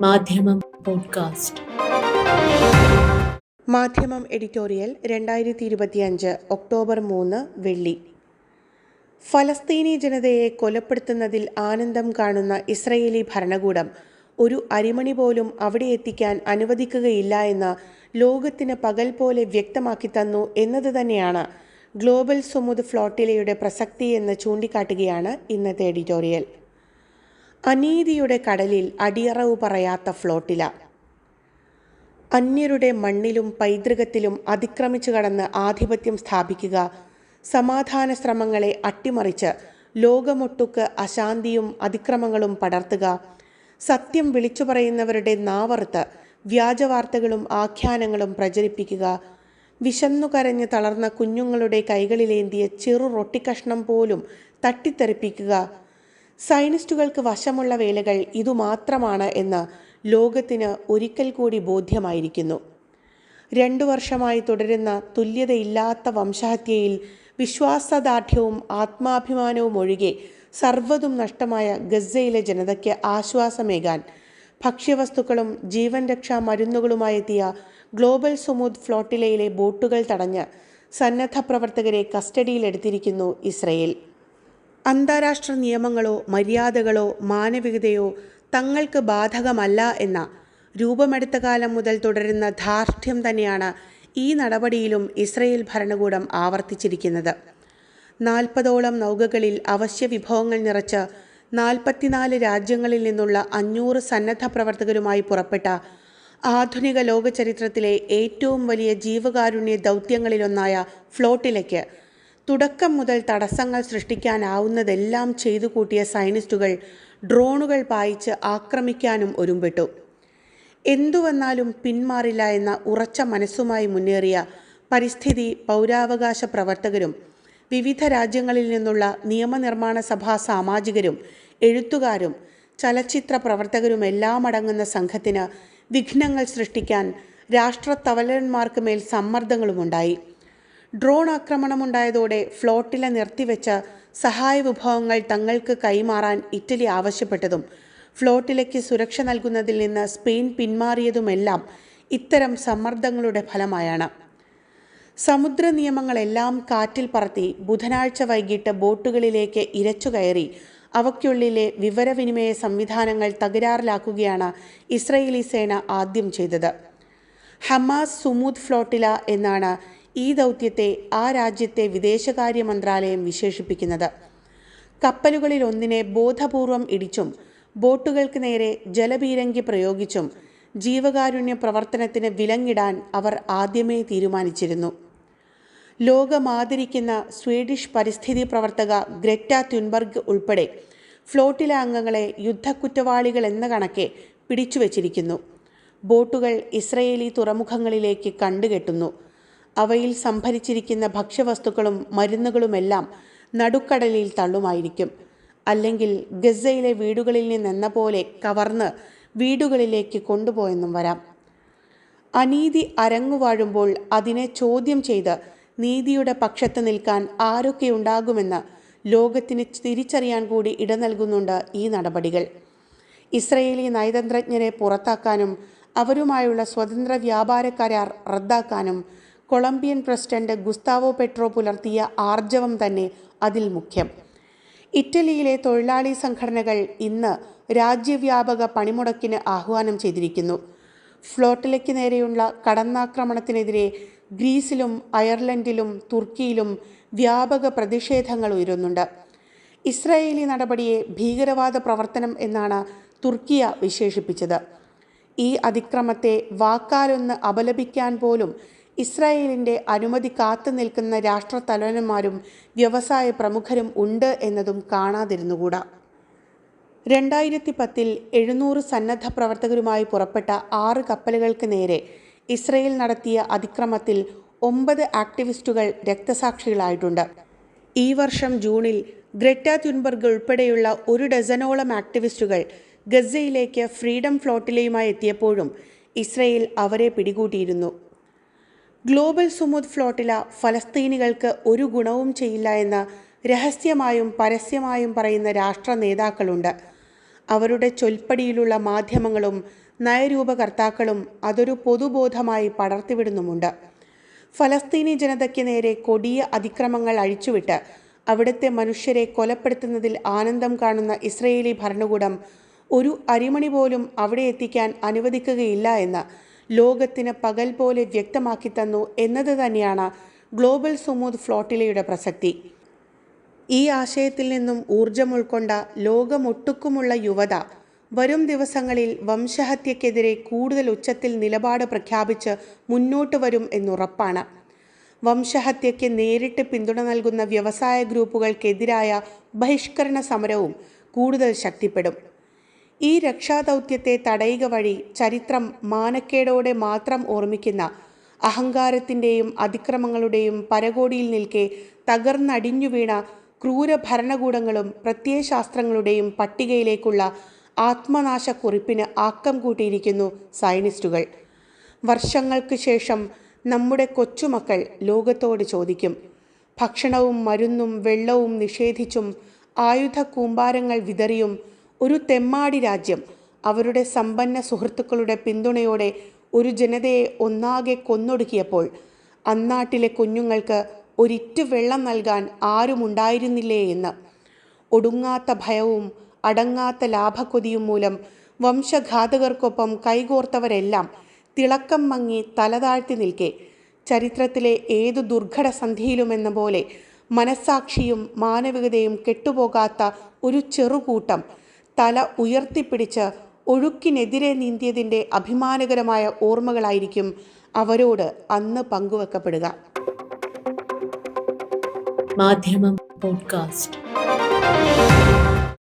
മാധ്യമം പോഡ്കാസ്റ്റ്. മാധ്യമം എഡിറ്റോറിയൽ രണ്ടായിരത്തി ഇരുപത്തിയഞ്ച് ഒക്ടോബർ മൂന്ന് വെള്ളി. ഫലസ്തീനി ജനതയെ കൊലപ്പെടുത്തുന്നതിൽ ആനന്ദം കാണുന്ന ഇസ്രയേലി ഭരണകൂടം ഒരു അരിമണി പോലും അവിടെ എത്തിക്കാൻ അനുവദിക്കുകയില്ല എന്ന് ലോകത്തിന് പകൽ പോലെ വ്യക്തമാക്കി തന്നു എന്നത് തന്നെയാണ് ഗ്ലോബൽ സുമുദ് ഫ്ലോട്ടിലയുടെ പ്രസക്തി എന്ന് ചൂണ്ടിക്കാട്ടുകയാണ് ഇന്നത്തെ എഡിറ്റോറിയൽ. അനീതിയുടെ കടലിൽ അടിയറവ് പറയാത്ത ഫ്ലോട്ടില. അന്യരുടെ മണ്ണിലും പൈതൃകത്തിലും അതിക്രമിച്ചു കടന്ന് ആധിപത്യം സ്ഥാപിക്കുക സമാധാന ശ്രമങ്ങളെ അട്ടിമറിച്ച് ലോകമൊട്ടുക്ക് അശാന്തിയും അതിക്രമങ്ങളും പടർത്തുക സത്യം വിളിച്ചു പറയുന്നവരുടെ നാവറുത്ത് വ്യാജവാർത്തകളും ആഖ്യാനങ്ങളും പ്രചരിപ്പിക്കുക വിശന്നു കരഞ്ഞ് തളർന്ന കുഞ്ഞുങ്ങളുടെ കൈകളിലേന്തിയ ചെറു റൊട്ടിക്കഷ്ണം പോലും തട്ടിത്തെറിപ്പിക്കുക സയനിസ്റ്റുകൾക്ക് വശമുള്ള വേലകൾ ഇതുമാത്രമാണ് എന്ന് ലോകത്തിന് ഒരിക്കൽ കൂടി ബോധ്യമായിരിക്കുന്നു. രണ്ടു വർഷമായി തുടരുന്ന തുല്യതയില്ലാത്ത വംശഹത്യയിൽ വിശ്വാസദാർഢ്യവും ആത്മാഭിമാനവും ഒഴികെ സർവതും നഷ്ടമായ ഗസയിലെ ജനതയ്ക്ക് ആശ്വാസമേകാൻ ഭക്ഷ്യവസ്തുക്കളും ജീവൻ രക്ഷാ മരുന്നുകളുമായെത്തിയ ഗ്ലോബൽ സുമൂദ് ഫ്ലോട്ടിലയിലെ ബോട്ടുകൾ തടഞ്ഞ് സന്നദ്ധ പ്രവർത്തകരെ കസ്റ്റഡിയിലെടുത്തിരിക്കുന്നു ഇസ്രയേൽ. അന്താരാഷ്ട്ര നിയമങ്ങളോ മര്യാദകളോ മാനവികതയോ തങ്ങൾക്ക് ബാധകമല്ല എന്ന രൂപമെടുത്ത കാലം മുതൽ തുടരുന്ന ധാർഷ്ട്യം തന്നെയാണ് ഈ നടപടിയിലും ഇസ്രയേൽ ഭരണകൂടം ആവർത്തിച്ചിരിക്കുന്നത്. നാൽപ്പതോളം നൗകകളിൽ അവശ്യ വിഭവങ്ങൾ നിറച്ച് നാൽപ്പത്തിനാല് രാജ്യങ്ങളിൽ നിന്നുള്ള അഞ്ഞൂറ് സന്നദ്ധ പ്രവർത്തകരുമായി പുറപ്പെട്ട ആധുനിക ലോക ചരിത്രത്തിലെ ഏറ്റവും വലിയ ജീവകാരുണ്യ ദൗത്യങ്ങളിലൊന്നായ ഫ്ലോട്ടിലയ്ക്ക് തുടക്കം മുതൽ തടസ്സങ്ങൾ സൃഷ്ടിക്കാനാവുന്നതെല്ലാം ചെയ്തു കൂട്ടിയ സയനിസ്റ്റുകൾ ഡ്രോണുകൾ പായിച്ച് ആക്രമിക്കാനും ഒരുമ്പെട്ടു. എന്തു വന്നാലും പിന്മാറില്ല എന്ന ഉറച്ച മനസ്സുമായി മുന്നേറിയ പരിസ്ഥിതി പൗരാവകാശ പ്രവർത്തകരും വിവിധ രാജ്യങ്ങളിൽ നിന്നുള്ള നിയമനിർമ്മാണ സഭാ സാമാജികരും എഴുത്തുകാരും ചലച്ചിത്ര പ്രവർത്തകരുമെല്ലാം അടങ്ങുന്ന സംഘത്തിന് വിഘ്നങ്ങൾ സൃഷ്ടിക്കാൻ രാഷ്ട്രത്തവലന്മാർക്ക് മേൽ സമ്മർദ്ദങ്ങളുമുണ്ടായി. ഡ്രോൺ ആക്രമണമുണ്ടായതോടെ ഫ്ലോട്ടില നിർത്തിവെച്ച സഹായ വിഭവങ്ങൾ തങ്ങൾക്ക് കൈമാറാൻ ഇറ്റലി ആവശ്യപ്പെട്ടതും ഫ്ലോട്ടിലയ്ക്ക് സുരക്ഷ നൽകുന്നതിൽ നിന്ന് സ്പെയിൻ പിന്മാറിയതുമെല്ലാം ഇത്തരം സമ്മർദ്ദങ്ങളുടെ ഫലമായാണ്. സമുദ്ര നിയമങ്ങളെല്ലാം കാറ്റിൽ പറത്തി ബുധനാഴ്ച വൈകിട്ട് ബോട്ടുകളിലേക്ക് ഇരച്ചുകയറി അവയ്ക്കുള്ളിലെ വിവരവിനിമയ സംവിധാനങ്ങൾ തകരാറിലാക്കുകയാണ് ഇസ്രയേലി സേന ആദ്യം ചെയ്തത്. ഹമാസ് സുമൂദ് ഫ്ലോട്ടില എന്നാണ് ഈ ദൗത്യത്തെ ആ രാജ്യത്തെ വിദേശകാര്യ മന്ത്രാലയം വിശേഷിപ്പിക്കുന്നത്. കപ്പലുകളിൽ ഒന്നിനെ ബോധപൂർവം ഇടിച്ചും ബോട്ടുകൾക്ക് നേരെ ജലപീരങ്കി പ്രയോഗിച്ചും ജീവകാരുണ്യ പ്രവർത്തനത്തിന് വിലങ്ങിടാൻ അവർ ആദ്യമേ തീരുമാനിച്ചിരുന്നു. ലോകമാദരിക്കുന്ന സ്വീഡിഷ് പരിസ്ഥിതി പ്രവർത്തക ഗ്രെറ്റ ത്യുൻബർഗ് ഉൾപ്പെടെ ഫ്ലോട്ടിലെ അംഗങ്ങളെ യുദ്ധക്കുറ്റവാളികൾ എന്ന കണക്കെ പിടിച്ചുവച്ചിരിക്കുന്നു. ബോട്ടുകൾ ഇസ്രയേലി തുറമുഖങ്ങളിലേക്ക് കണ്ടുകെട്ടുന്നു. അവയിൽ സംഭരിച്ചിരിക്കുന്ന ഭക്ഷ്യവസ്തുക്കളും മരുന്നുകളുമെല്ലാം നടുക്കടലിൽ തള്ളുമായിരിക്കും. അല്ലെങ്കിൽ ഗസയിലെ വീടുകളിൽ നിന്നെന്ന പോലെ കവർന്ന് വീടുകളിലേക്ക് കൊണ്ടുപോയെന്നും വരാം. അനീതി അരങ്ങുവാഴുമ്പോൾ അതിനെ ചോദ്യം ചെയ്ത് നീതിയുടെ പക്ഷത്ത് നിൽക്കാൻ ആരൊക്കെയുണ്ടാകുമെന്ന് ലോകത്തിന് തിരിച്ചറിയാൻ കൂടി ഇട നൽകുന്നുണ്ട് ഈ നടപടികൾ. ഇസ്രയേലി നയതന്ത്രജ്ഞരെ പുറത്താക്കാനും അവരുമായുള്ള സ്വതന്ത്ര വ്യാപാര കരാർ റദ്ദാക്കാനും കൊളംബിയൻ പ്രസിഡന്റ് ഗുസ്താവോ പെട്രോ പുലർത്തിയ ആർജവം തന്നെ അതിൽ മുഖ്യം. ഇറ്റലിയിലെ തൊഴിലാളി സംഘടനകൾ ഇന്ന് രാജ്യവ്യാപക പണിമുടക്കിന് ആഹ്വാനം ചെയ്തിരിക്കുന്നു. ഫ്ലോട്ടിലേക്ക് നേരെയുള്ള കടന്നാക്രമണത്തിനെതിരെ ഗ്രീസിലും അയർലൻഡിലും തുർക്കിയിലും വ്യാപക പ്രതിഷേധങ്ങൾ ഉയരുന്നുണ്ട്. ഇസ്രായേലി നടപടിയെ ഭീകരവാദ പ്രവർത്തനം എന്നാണ് തുർക്കിയ വിശേഷിപ്പിച്ചത്. ഈ അതിക്രമത്തെ വാക്കാലൊന്ന് അപലപിക്കാൻ പോലും ഇസ്രായേലിന്റെ അനുമതി കാത്തു നിൽക്കുന്ന രാഷ്ട്രത്തലവന്മാരും വ്യവസായ പ്രമുഖരും ഉണ്ട് എന്നതും കാണാതിരുന്നുകൂടാ. രണ്ടായിരത്തി പത്തിൽ എഴുന്നൂറ് സന്നദ്ധ പ്രവർത്തകരുമായി പുറപ്പെട്ട ആറ് കപ്പലുകൾക്ക് നേരെ ഇസ്രയേൽ നടത്തിയ അതിക്രമത്തിൽ ഒമ്പത് ആക്ടിവിസ്റ്റുകൾ രക്തസാക്ഷികളായിട്ടുണ്ട്. ഈ വർഷം ജൂണിൽ ഗ്രറ്റ തുൻബർഗ് ഉൾപ്പെടെയുള്ള ഒരു ഡസനോളം ആക്ടിവിസ്റ്റുകൾ ഗസയിലേക്ക് ഫ്രീഡം ഫ്ലോട്ടിലയുമായി എത്തിയപ്പോഴും ഇസ്രയേൽ അവരെ പിടികൂട്ടിയിരുന്നു. ഗ്ലോബൽ സുമുദ് ഫ്ലോട്ടില ഫലസ്തീനികൾക്ക് ഒരു ഗുണവും ചെയ്യില്ല എന്ന് രഹസ്യമായും പരസ്യമായും പറയുന്ന രാഷ്ട്ര നേതാക്കളുണ്ട്. അവരുടെ ചൊൽപ്പടിയിലുള്ള മാധ്യമങ്ങളും നയരൂപകർത്താക്കളും അതൊരു പൊതുബോധമായി പടർത്തിവിടുന്നുമുണ്ട്. ഫലസ്തീനി ജനതയ്ക്ക് നേരെ കൊടിയ അതിക്രമങ്ങൾ അഴിച്ചുവിട്ട് അവിടുത്തെ മനുഷ്യരെ കൊലപ്പെടുത്തുന്നതിൽ ആനന്ദം കാണുന്ന ഇസ്രയേലി ഭരണകൂടം ഒരു അരിമണി പോലും അവിടെ എത്തിക്കാൻ അനുവദിക്കുകയില്ല എന്ന് ലോകത്തിന് പകൽ പോലെ വ്യക്തമാക്കി തന്നു എന്നത് തന്നെയാണ് ഗ്ലോബൽ സുമൂത് ഫ്ലോട്ടിലയുടെ പ്രസക്തി. ഈ ആശയത്തിൽ നിന്നും ഊർജം ഉൾക്കൊണ്ട ലോകമൊട്ടുക്കുമുള്ള യുവത വരും ദിവസങ്ങളിൽ വംശഹത്യക്കെതിരെ കൂടുതൽ ഉച്ചത്തിൽ നിലപാട് പ്രഖ്യാപിച്ച് മുന്നോട്ട് വരും എന്നുറപ്പാണ്. വംശഹത്യയ്ക്ക് നേരിട്ട് പിന്തുണ നൽകുന്ന വ്യവസായ ഗ്രൂപ്പുകൾക്കെതിരായ ബഹിഷ്കരണ സമരവും കൂടുതൽ ശക്തിപ്പെടും. ഈ രക്ഷാദൗത്യത്തെ തടയുക വഴി ചരിത്രം മാനക്കേടോടെ മാത്രം ഓർമ്മിക്കുന്ന അഹങ്കാരത്തിന്റെയും അതിക്രമങ്ങളുടെയും പരകോടിയിൽ നിൽക്കെ തകർന്നടിഞ്ഞു വീണ ക്രൂര ഭരണകൂടങ്ങളും പ്രത്യയശാസ്ത്രങ്ങളുടെയും പട്ടികയിലേക്കുള്ള ആത്മനാശക്കുറിപ്പിന് ആക്കം കൂട്ടിയിരിക്കുന്നു സയനിസ്റ്റുകൾ. വർഷങ്ങൾക്ക് ശേഷം നമ്മുടെ കൊച്ചുമക്കൾ ലോകത്തോട് ചോദിക്കും ഭക്ഷണവും മരുന്നും വെള്ളവും നിഷേധിച്ചും ആയുധ കൂമ്പാരങ്ങൾ വിതറിയും ഒരു തെമ്മാടി രാജ്യം. അവരുടെ സമ്പന്ന സുഹൃത്തുക്കളുടെ പിന്തുണയോടെ ഒരു ജനതയെ ഒന്നാകെ കൊന്നൊടുക്കിയപ്പോൾ അന്നാട്ടിലെ കുഞ്ഞുങ്ങൾക്ക് ഒരിറ്റു വെള്ളം നൽകാൻ ആരുമുണ്ടായിരുന്നില്ലേ എന്ന്. ഒടുങ്ങാത്ത ഭയവും അടങ്ങാത്ത ലാഭക്കൊതിയും മൂലം വംശഘാതകർക്കൊപ്പം കൈകോർത്തവരെല്ലാം തിളക്കം മങ്ങി തലതാഴ്ത്തി നിൽക്കെ. ചരിത്രത്തിലെ ഏതു ദുർഘട സന്ധിയിലുമെന്ന പോലെ മനസ്സാക്ഷിയും മാനവികതയും കെട്ടുപോകാത്ത ഒരു ചെറുകൂട്ടം തല ഉയർത്തിപ്പിടിച്ച് ഒഴുക്കിനെതിരെ നീന്തിയതിന്റെ അഭിമാനകരമായ ഓർമ്മകളായിരിക്കും അവരോട് അന്ന് പങ്കുവെക്കപ്പെടുക. മാധ്യമം പോഡ്കാസ്റ്റ്.